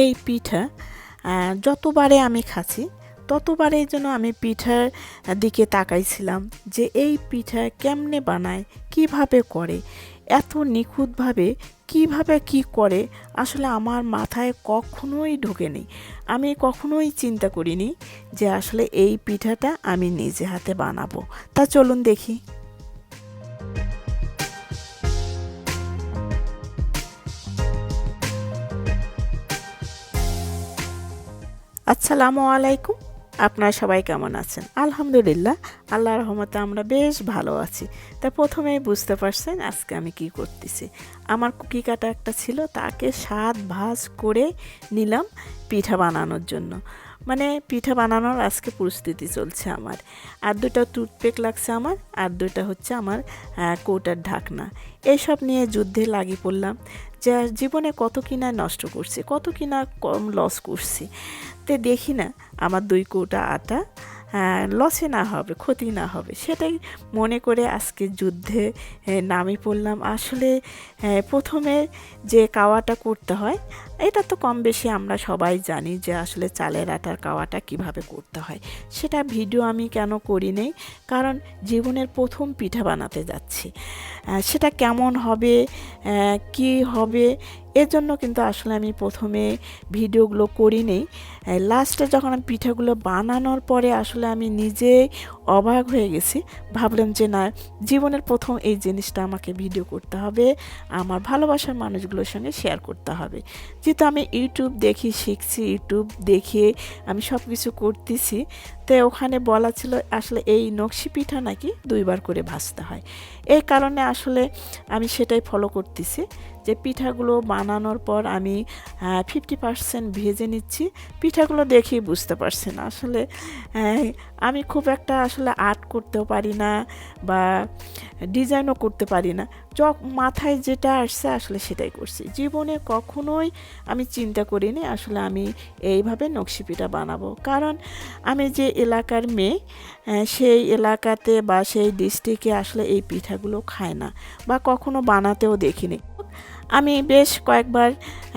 এই পিঠা যতবারে আমি খাচ্ছি ততবারে যেন আমি পিঠার দিকে তাকাইছিলাম যে এই পিঠা কেমনে বানায়, কীভাবে করে, এত নিখুঁতভাবে কীভাবে কি করে, আসলে আমার মাথায় কখনোই ঢোকেনি আমি কখনোই চিন্তা করিনি যে আসলে এই পিঠাটা আমি নিজে হাতে বানাবো। তা চলুন দেখি। আসসালামু আলাইকুম। আপনারা সবাই কেমন আছেন? আলহামদুলিল্লাহ আল্লাহ রহমতে আমরা বেশ ভালো আছি। তা প্রথমেই বুঝতে পারছেন আজকে আমি কি করতেছি। আমার কুকি কাটা একটা ছিল, তাকে সাত ভাজ করে নিলাম পিঠা বানানোর জন্য। মানে পিঠা বানানোর আজকে প্রস্তুতি চলছে আমার। আর দুটা টুথপেক লাগছে আমার, আর দুটা হচ্ছে আমার কৌটার ঢাকনা। এইসব নিয়ে যুদ্ধে লাগিয়ে পড়লাম। যে জীবনে কত কিনা নষ্ট করছি, কত কিনা কম লস করছি। তে দেখি না, আমার দুই কৌটা আটা লসে না হবে, ক্ষতি না হবে, সেটাই মনে করে আজকে যুদ্ধে নামে পড়লাম। আসলে প্রথমে যে কাওয়াটা করতে হয় এটা তো কম বেশি আমরা সবাই জানি যে আসলে চালের আটার কাওয়াটা কীভাবে করতে হয়। সেটা ভিডিও আমি কেন করি নেই? কারণ জীবনের প্রথম পিঠা বানাতে যাচ্ছি। সেটা কেমন হবে কি হবে এর জন্য কিন্তু আসলে আমি প্রথমে ভিডিওগুলো করি নেই। লাস্টে যখন আমি পিঠাগুলো বানানোর পরে আসলে আমি নিজে অবাক হয়ে গেছি। ভাবলাম যে না, জীবনের প্রথম এই জিনিসটা আমাকে ভিডিও করতে হবে, আমার ভালোবাসার মানুষগুলোর সঙ্গে শেয়ার করতে হবে। যেহেতু আমি ইউটিউব দেখি, শিখছি ইউটিউব দেখে আমি সব কিছু করতেছি তো ওখানে বলা ছিল আসলে এই নকশি পিঠা নাকি দুইবার করে ভাজতে হয়। এই কারণে আসলে আমি সেটাই ফলো করতেছি যে পিঠাগুলো বানানোর পর আমি ফিফটি পার্সেন্ট ভেজে নিচ্ছি। পিঠাগুলো দেখেই বুঝতে পারছি না আসলে আমি খুব একটা আসলে আর্ট করতেও পারি না বা ডিজাইনও করতে পারি না। চক মাথায় যেটা আসছে আসলে সেটাই করছি। জীবনে কখনোই আমি চিন্তা করিনি আসলে আমি এইভাবে নকশি পিঠা বানাবো। কারণ আমি যে এলাকার মেয়ে সেই এলাকাতে বা সেই ডিস্ট্রিক্টে আসলে এই পিঠাগুলো খায় না বা কখনো বানাতেও দেখিনি। আমি বেশ কয়েকবার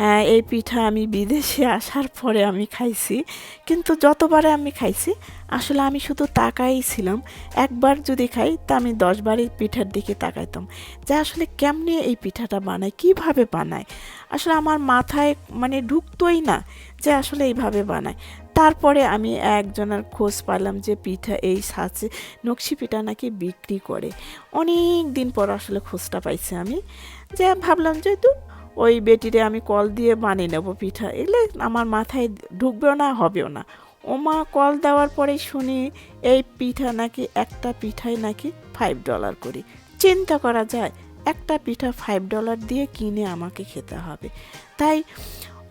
এই পিঠা আমি বিদেশে আসার পরে আমি খাইছি। কিন্তু যতবারে আমি খাইছি, আসলে আমি শুধু তাকাই ছিলাম। একবার যদি খাই, তা আমি দশবারই পিঠার দিকে তাকাইতাম। যে আসলে কেমনে এই পিঠাটা বানায়, কীভাবে বানায়? আসলে আমার মাথায় মানে ঢুকতোই না যে আসলে এইভাবে বানায়। তারপরে আমি একজনের খোঁজ পাইলাম যে পিঠা এই সাজে নকশি পিঠা নাকি বিক্রি করে। অনেক দিন পর আসলে খোঁজটা পাইছি আমি। যে ভাবলাম যে তো ওই বেটিরে আমি কল দিয়ে বানিয়ে নেব পিঠা। এলে আমার মাথায় ঢুকবেও না, হবেও না। ওমা কল দেওয়ার পরে শুনি এই পিঠা নাকি একটা পিঠাই নাকি ফাইভ ডলার করি। চিন্তা করা যায়, একটা পিঠা ফাইভ ডলার দিয়ে কিনে আমাকে খেতে হবে। তাই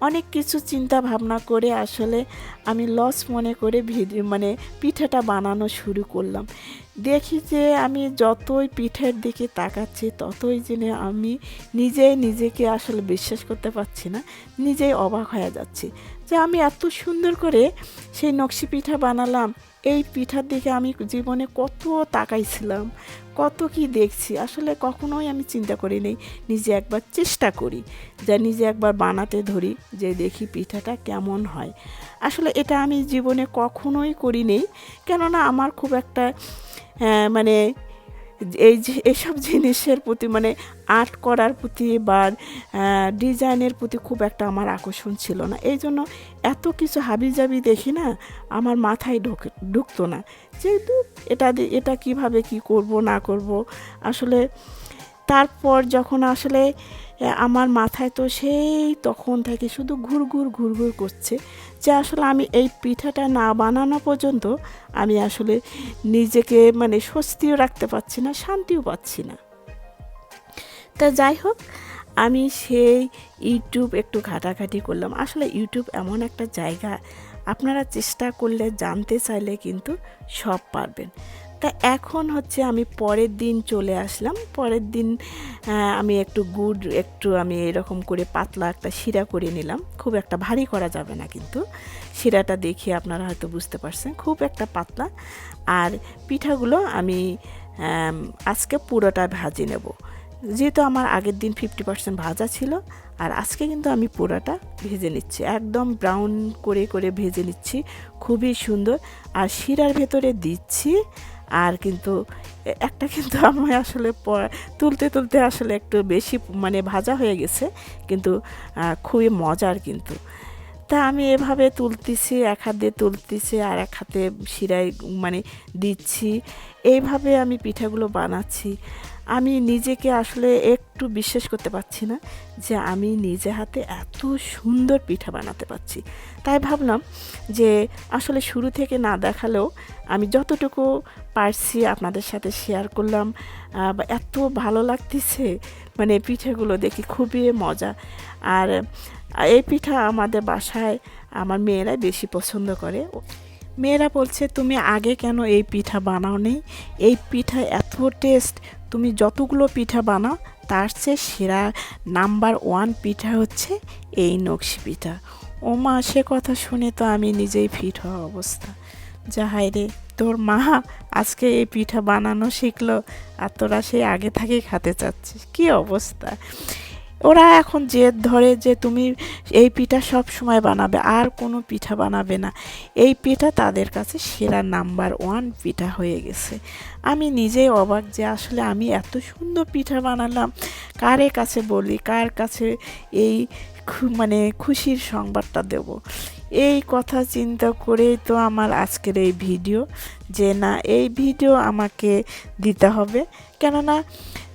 অনেক কিছু চিন্তা ভাবনা করে আসলে আমি লস মনে করে ভিডিও মানে পিঠাটা বানানো শুরু করলাম। দেখি যে আমি যতই পিঠের দিকে তাকাচ্ছি, ততই জেনে আমি নিজেই নিজেকে আসলে বিশ্বাস করতে পারছি না, নিজেই অবাক হয়ে যাচ্ছি। যে আমি এত সুন্দর করে সেই নকশি পিঠা বানালাম। এই পিঠার দিকে আমি জীবনে কত তাকাইছিলাম, কত কি দেখছি। আসলে কখনোই আমি চিন্তা করি নেই, নিজে একবার চেষ্টা করি, যা নিজে একবার বানাতে ধরি, যে দেখি পিঠাটা কেমন হয়। আসলে এটা আমি জীবনে কখনোই করি নেই, কেননা আমার খুব একটা মানে এই এসব জিনিসের প্রতি মানে আর্ট করার প্রতি বা ডিজাইনের প্রতি খুব একটা আমার আকর্ষণ ছিল না। এই জন্য এত কিছু হাবিজাবি দেখি না, আমার মাথায় ঢোকে, ঢুকতো না। যেহেতু এটা এটা কীভাবে কি করব, না করব, আসলে তারপর যখন আসলে আমার মাথায় তো সেই তখন থেকে শুধু ঘুরঘুর ঘুরঘুর করছে যে আসলে আমি এই পিঠাটা না বানানো পর্যন্ত আমি আসলে নিজেকে মানে স্বস্তিও রাখতে পারছি না, শান্তিও পাচ্ছি না। তা যাই হোক, আমি সেই ইউটিউব একটু ঘাটাঘাটি করলাম। আসলে ইউটিউব এমন একটা জায়গা, আপনারা চেষ্টা করলে জানতে চাইলে কিন্তু সব পারবেন। তা এখন হচ্ছে আমি পরের দিন চলে আসলাম। পরের দিন আমি একটু গুড়, একটু আমি এরকম করে পাতলা একটা শিরা করে নিলাম। খুব একটা ভারী করা যাবে না কিন্তু। শিরাটা দেখে আপনারা হয়তো বুঝতে পারছেন, খুব একটা পাতলা। আর পিঠাগুলো আমি আজকে পুরোটা ভাজি নেব। যেহেতু আমার আগের দিন ফিফটি পার্সেন্ট ভাজা ছিল, আর আজকে কিন্তু আমি পোড়াটা ভেজে নিচ্ছি। একদম ব্রাউন করে করে ভেজে নিচ্ছি। খুবই সুন্দর। আর শিরার ভেতরে দিচ্ছি আর কিন্তু একটা কিন্তু আমি আসলে তুলতে তুলতে আসলে একটু বেশি মানে ভাজা হয়ে গেছে, কিন্তু খুবই মজার কিন্তু। তা আমি এভাবে তুলতেছি, এক হাত দিয়ে তুলতেছি আর এক হাতে শিরায় মানে দিচ্ছি। এইভাবে আমি পিঠাগুলো বানাচ্ছি। আমি নিজেকে আসলে একটু বিশ্বাস করতে পারছি না যে আমি নিজে হাতে এত সুন্দর পিঠা বানাতে পারছি। তাই ভাবলাম যে আসলে শুরু থেকে না দেখালেও আমি যতটুকু পারছি আপনাদের সাথে শেয়ার করলাম। এত ভালো লাগতেছে মানে পিঠাগুলো দেখি খুবই মজা। আর এই পিঠা আমাদের বাসায় আমার মেয়েরাই বেশি পছন্দ করে। মেয়েরা বলছে, তুমি আগে কেন এই পিঠা বানাও নেই এই পিঠা এত টেস্ট তুমি যতগুলো পিঠা বানাও, তার চেয়ে সেরা নাম্বার ওয়ান পিঠা হচ্ছে এই নকশি পিঠা। ও মা সে কথা শুনে তো আমি নিজেই ফিট হওয়া অবস্থা। যাহাই রে, তোর মা আজকে এই পিঠা বানানো শিখলো আর তোরা সেই আগে থেকেই খেতে চাচ্ছিস। কি অবস্থা? ওরা এখন জেদ ধরে যে তুমি এই পিঠা সব সময় বানাবে, আর কোনো পিঠা বানাবে না। এই পিঠা তাদের কাছে সেরা নাম্বার ওয়ান পিঠা হয়ে গেছে। আমি নিজেই অবাক যে আসলে আমি এত সুন্দর পিঠা বানালাম। কারে কাছে বলি, কার কাছে এই মানে খুশির সংবাদটা দেব? এই কথা চিন্তা করেই তো আমার আজকের এই ভিডিও। যে না, এই ভিডিও আমাকে দিতে হবে। কেননা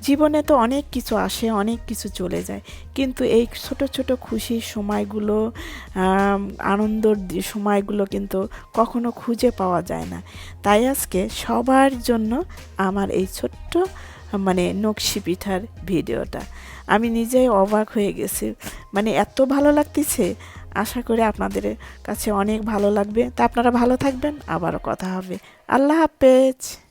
জীবনে তো অনেক কিছু আসে, অনেক কিছু চলে যায়। কিন্তু এই ছোট ছোট খুশির সময়গুলো আনন্দর সময়গুলো কিন্তু কখনো খুঁজে পাওয়া যায় না। তাই আজকে সবার জন্য আমার এই ছোট্ট মানে নকশি পিঠার ভিডিওটা। আমি নিজেই অবাক হয়ে গেছি। মানে এত ভালো লাগতেছে। আশা করি আপনাদের কাছে অনেক ভালো লাগবে। তা আপনারা ভালো থাকবেন। আবারও কথা হবে। আল্লাহ হাফেজ।